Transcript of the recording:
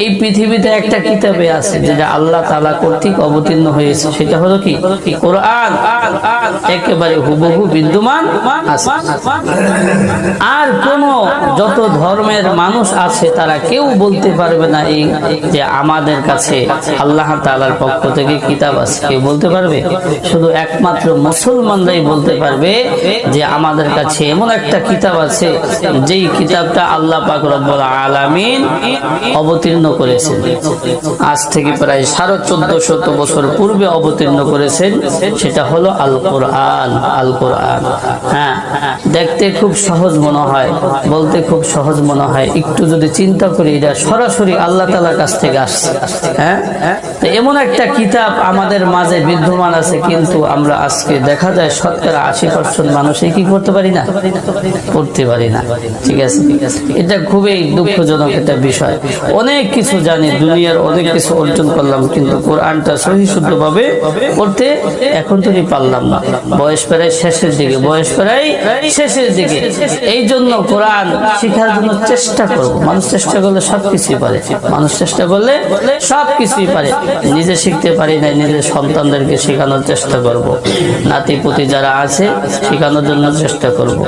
এই পৃথিবীতে একটা কিতাবে আছে যেটা আল্লাহ তালা কর্তৃক অবতীর্ণ হয়েছে। সেটা হলো কি? কোরআন। একেবারে হুবহু বিদ্যমান আর কোন যত ধর্মের মানুষ আছে, তারা কেউ বলতে পারবে না এই যে আমাদের কাছে আল্লাহ তাআলার পক্ষ থেকে কিতাব আছে। কেউ বলতে পারবে? শুধু একমাত্র মুসলমানরাই বলতে পারবে যে আমাদের কাছে এমন একটা কিতাব আছে, যেই কিতাবটা আল্লাহ পাক রব্বুল আলামিন অবতীর্ণ করেছেন। আজ থেকে প্রায় সাড়ে চোদ্দ শত বছর পূর্বে অবতীর্ণ করেছেন, সেটা হলো আল কোরআন আল কোরআন হ্যাঁ দেখতে খুব সহজ মনে হয়, বলতে খুব সহজ মনে হয়। একটু যদি চিন্তা করি, এটা সরাসরি আল্লাহ তালার কাছ থেকে আসছে। হ্যাঁ তো এমন একটা কিতাব আমাদের মাঝে বিদ্যমান আছে, কিন্তু আমরা আজকে দেখা যায় শতকরা আশি পার্সেন্ট মানুষই কি করতে পারি না? পড়তে পারি না। ঠিক আছে? এটা খুবই দুঃখজনক একটা বিষয়। অনেক কিছু জানি, দুনিয়ার অনেক কিছু অর্জন করলাম, কিন্তু কোরআনটা সহি শুদ্ধ ভাবে পড়তে এখন তুমি পারলাম না। বয়স প্রায় শেষের দিকে, বয়স প্রায় শেষের দিকে। এই জন্য কোরআন শিখার জন্য চেষ্টা করব। মানুষ চেষ্টা করলে সবকিছুই পারে। মানুষ চেষ্টা করলে সবকিছুই পারে। নিজে শিখতে পারি না নিজের সন্তানদেরকে শেখানোর চেষ্টা করব। নাতি পুতি যারা আছে, শেখানোর জন্য চেষ্টা করব।